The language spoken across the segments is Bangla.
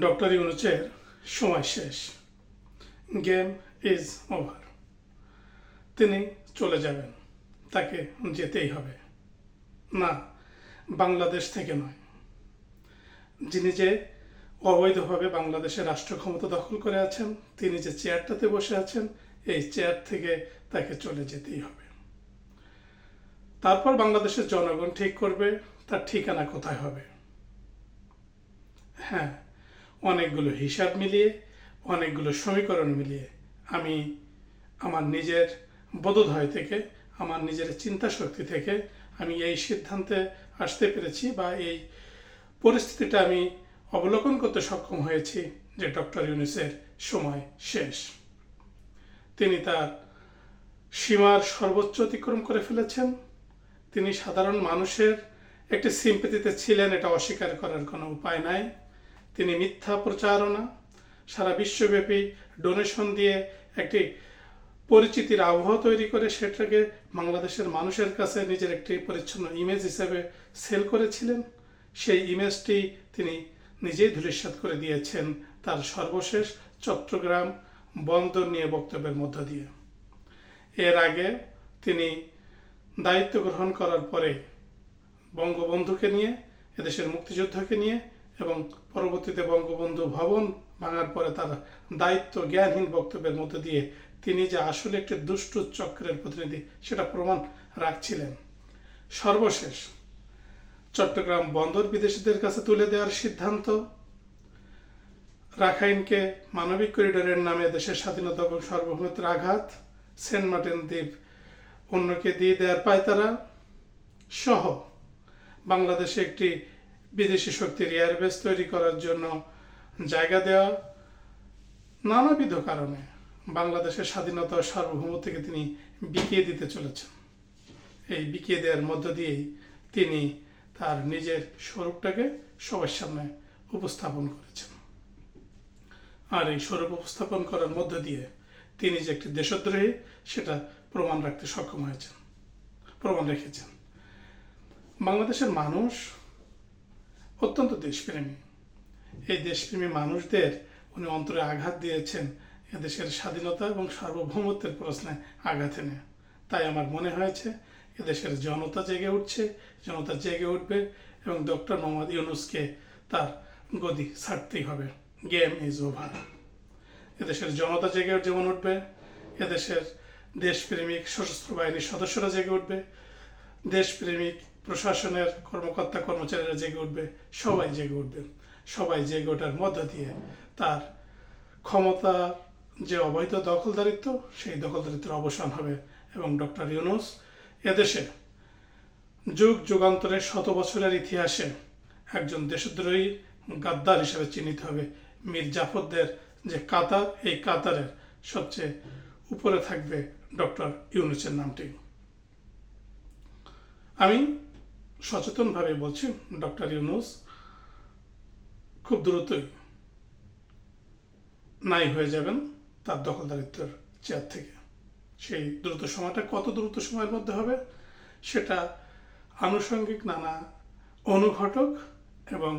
ডক্টর ইউনুসের সময় শেষ। Game is over. তিনি চলে যাবেন। তাকে যেতেই হবে। না, বাংলাদেশ থেকে নয়। যিনি যে অবৈধভাবে বাংলাদেশের রাষ্ট্র ক্ষমতা দখল করে আছেন, তিনি যে চেয়ারটাতে বসে আছেন, এই চেয়ার থেকে তাকে চলে যেতেই হবে। তারপর বাংলাদেশের জনগণ ঠিক করবে, তার ঠিকানা কোথায় হবে? হ্যাঁ অনেকগুলো হিসাব মিলিয়ে, অনেকগুলো সমীকরণ মিলিয়ে আমি আমার নিজের বোধোদয় থেকে, আমার নিজের চিন্তা শক্তি থেকে আমি এই সিদ্ধান্তে আসতে পেরেছি বা এই পরিস্থিতিটা আমি অবলোকন করতে সক্ষম হয়েছি যে ডক্টর ইউনিসের সময় শেষ। তিনি তার সীমার সর্বোচ্চ অতিক্রম করে ফেলেছেন। তিনি সাধারণ মানুষের একটি সিম্পতিতে ছিলেন, এটা অস্বীকার করার কোনো উপায় নাই। তিনি মিথ্যা প্রচারণা, সারা বিশ্বব্যাপী ডোনেশন দিয়ে একটি পরিচিতির আবহাওয়া তৈরি করে সেটাকে বাংলাদেশের মানুষের কাছে নিজের একটি পরিচ্ছন্ন ইমেজ হিসেবে সেল করেছিলেন। সেই ইমেজটি তিনি নিজেই ধূলিসাৎ করে দিয়েছেন তার সর্বশেষ চট্টগ্রাম বন্দর নিয়ে বক্তব্যের মধ্য দিয়ে। এর আগে তিনি দায়িত্ব গ্রহণ করার পরে বঙ্গবন্ধুকে নিয়ে, এদেশের মুক্তিযোদ্ধাকে নিয়ে এবং পরবর্তীতে বঙ্গবন্ধু ভবন ভাঙার পরে তার দায়িত্ব জ্ঞানহীন বক্তব্যের মধ্যে দিয়ে তিনি যে আসলে একটি দুষ্টু চক্রের প্রতিনিধি, সেটা প্রমাণ রাখছিলেন। সর্বশেষ, চট্টগ্রাম বন্দর বিদেশিদের কাছে তুলে দেওয়ার সিদ্ধান্ত। রাখাইনকে মানবিক করিডোরের নামে দেশের স্বাধীনতা এবং সার্বভৌমত্বের আঘাত, সেন্ট মার্টিন দ্বীপ অন্যকে দিয়ে দেওয়ার পায়তারা সহ বাংলাদেশে একটি বিদেশি শক্তির এয়ারবেস তৈরি করার জন্য জায়গা দেওয়া নানাবিধ কারণে বাংলাদেশের স্বাধীনতা ও সার্বভৌমত্বকে তিনি বিকিয়ে দিতে চলেছেন। এই বিকিয়ে দেওয়ার মধ্য দিয়েই তিনি তার নিজের স্বরূপটাকে সবার সামনে উপস্থাপন করেছেন। আর এই স্বরূপ উপস্থাপন করার মধ্য দিয়ে তিনি যে একটি দেশদ্রোহী, সেটা প্রমাণ রাখতে সক্ষম হয়েছেন, প্রমাণ রেখেছেন। বাংলাদেশের মানুষ অত্যন্ত দেশপ্রেমী। এই দেশপ্রেমী মানুষদের উনি অন্তরে আঘাত দিয়েছেন এদেশের স্বাধীনতা এবং সার্বভৌমত্বের প্রশ্নে আঘাত এনে। তাই আমার মনে হয়েছে এদেশের জনতা জেগে উঠছে, জনতা জেগে উঠবে এবং ডক্টর মোহাম্মদ ইউনুসকে তার গদি ছাড়তেই হবে। Game is over. এদেশের জনতা জেগে যেমন উঠবে, এদেশের দেশপ্রেমিক সশস্ত্র বাহিনীর সদস্যরা জেগে উঠবে, দেশপ্রেমিক প্রশাসনের কর্মকর্তা কর্মচারীরা জেগে উঠবে, সবাই জেগে উঠবে। সবাই জেগে ওঠার মধ্য দিয়ে তার ক্ষমতা যে অবৈধ দখলদারিত্ব, সেই দখলদারিত্বের অবসান হবে এবং ডক্টর ইউনুস এদেশে যুগ যুগান্তরের শত বছরের ইতিহাসে একজন দেশদ্রোহী গাদ্দার হিসেবে চিহ্নিত হবে। মীর জাফরদের যে কাতার, এই কাতারের সবচেয়ে উপরে থাকবে ডক্টর ইউনুসের নামটি। আমি সচেতনভাবে বলছি, ডক্টর ইউনুস, খুব দ্রুতই নাই হয়ে যাবেন তার দখলদারিত্বের চেয়ার থেকে। সেই দ্রুত সময়টা কত দ্রুত সময়ের মধ্যে হবে সেটা আনুষঙ্গিক নানা অনুঘটক এবং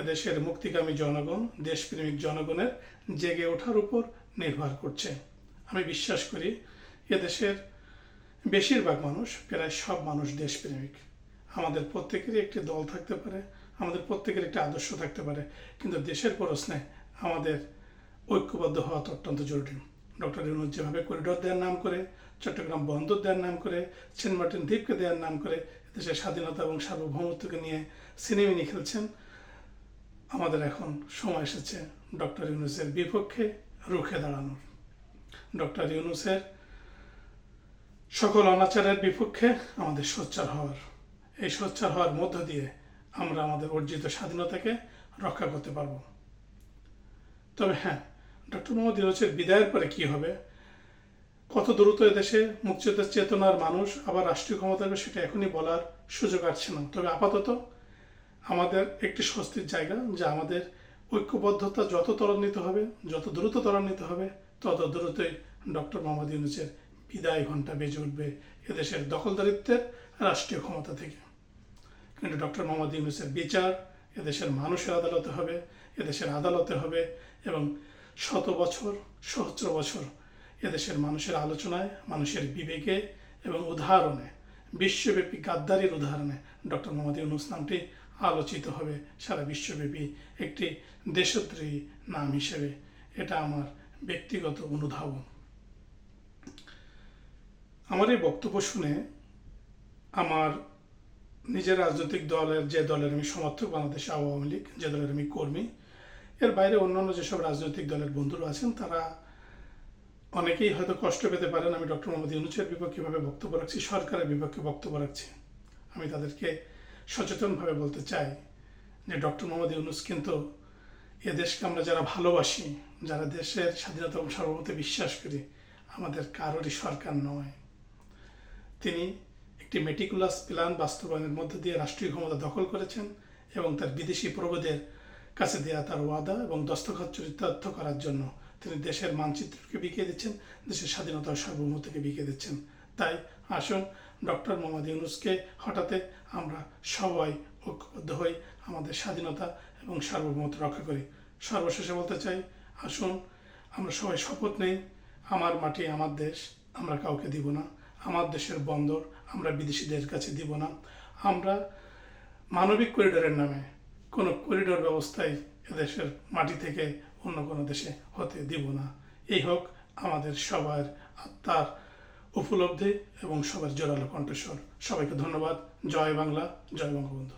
এদেশের মুক্তিগামী জনগণ, দেশপ্রেমিক জনগণের জেগে ওঠার উপর নির্ভর করছে। আমি বিশ্বাস করি, এদেশের বেশিরভাগ মানুষ, প্রায় সব মানুষ দেশপ্রেমিক। আমাদের প্রত্যেকেরই একটি দল থাকতে পারে, আমাদের প্রত্যেকের একটি আদর্শ থাকতে পারে, কিন্তু দেশের প্রশ্নে আমাদের ঐক্যবদ্ধ হওয়া তো অত্যন্ত জরুরি। ডক্টর ইউনুস যেভাবে করিডোর দেওয়ার নাম করে, চট্টগ্রাম বন্দর দেওয়ার নাম করে, সেন্ট মার্টিন দ্বীপকে দেওয়ার নাম করে দেশের স্বাধীনতা এবং সার্বভৌমত্বকে নিয়ে সিনেমিনি খেলছেন, আমাদের এখন সময় এসেছে ডক্টর ইউনুসের বিপক্ষে রুখে দাঁড়ানোর। ডক্টর ইউনুসের সকল অনাচারের বিপক্ষে আমাদের সোচ্চার হওয়ার। এই সোচ্চার হওয়ার মধ্য দিয়ে আমরা আমাদের অর্জিত স্বাধীনতাকে রক্ষা করতে পারব। তবে হ্যাঁ ডক্টর মোহাম্মদ ইউনুসের বিদায়ের পরে কি হবে? কত দ্রুত এদেশে মুক্তিযুদ্ধের চেতনার মানুষ আবার রাষ্ট্রীয় ক্ষমতা হবে সেটা এখনই বলার সুযোগ আসছে না। তবে আপাতত আমাদের একটি স্বস্তির জায়গা যে আমাদের ঐক্যবদ্ধতা যত ত্বরান্বিত হবে, যত দ্রুত ত্বরান্বিত হবে, তত দ্রুতই ডক্টর মোহাম্মদ ইউনুসের বিদায় ঘণ্টা বেজে উঠবে এদেশের দখলদারিত্বের রাষ্ট্রীয় ক্ষমতা থেকে। কিন্তু ডক্টর মোহাম্মদ ইউনুসের বিচার, এদেশের মানুষের আদালতে হবে, এদেশের আদালতে হবে এবং শত বছর, সহস্র বছর এদেশের মানুষের আলোচনায়, মানুষের বিবেকে এবং উদাহরণে, বিশ্বব্যাপী গাদ্দারির উদাহরণে ডক্টর মোহাম্মদ ইউনুস নামটি আলোচিত হবে। সারা বিশ্বব্যাপী একটি দেশত্রী নাম হিসেবে এটা আমার ব্যক্তিগত অনুধাবন। আমার এই বক্তব্য শুনে আমার নিজের রাজনৈতিক দলের যে দলের আমি সমর্থক বাংলাদেশ আওয়ামী লীগ, যে দলের আমি কর্মী, এর বাইরে অন্যান্য যেসব রাজনৈতিক দলের বন্ধুরা আছেন, তারা অনেকেই হয়তো কষ্ট পেতে পারেন আমি ডক্টর মোহাম্মদ ইউনুসের বিপক্ষে ভাবে বক্তব্য রাখছি, সরকারের বিপক্ষে বক্তব্য রাখছি। আমি তাদেরকে সচেতনভাবে বলতে চাই যে ডক্টর মোহাম্মদ ইউনুস কিন্তু এ দেশকে আমরা যারা ভালোবাসি, যারা দেশের স্বাধীনতা এবং সার্বভৌমত্বে বিশ্বাস করি, আমাদের কারোরই সরকার নয়। তিনি একটি মেটিকুলাস প্ল্যান বাস্তবায়নের মধ্য দিয়ে রাষ্ট্রীয় ক্ষমতা দখল করেছেন এবং তার বিদেশি প্রভুদের কাছে দেয়া তার ওয়াদা এবং দস্তখত চরিতার্থ করার জন্য তিনি দেশের মানচিত্রকে বিকিয়ে দিচ্ছেন, দেশের স্বাধীনতা সার্বভৌমত্বকে বিকিয়ে দিচ্ছেন। তাই আসুন ডক্টর মোহাম্মদ ইউনুসকে হঠাতে আমরা সবাই ঐক্যবদ্ধ হই, আমাদের স্বাধীনতা এবং সার্বভৌমত্ব রক্ষা করি। সর্বশেষে বলতে চাই, আসুন আমরা সবাই শপথ নেই, আমার মাটি, আমার দেশ, আমরা কাউকে দিব না। আমার দেশের বন্দর, আমরা বিদেশিদের কাছে দিব না। আমরা মানবিক করিডোরের নামে কোনো করিডোর ব্যবস্থায় এদেশের মাটি থেকে অন্য কোনো দেশে হতে দিব না। এই হোক আমাদের সবার আত্মার উপলব্ধি এবং সবার জোরালো কণ্ঠস্বর। সবাইকে ধন্যবাদ। জয় বাংলা, জয় বঙ্গবন্ধু।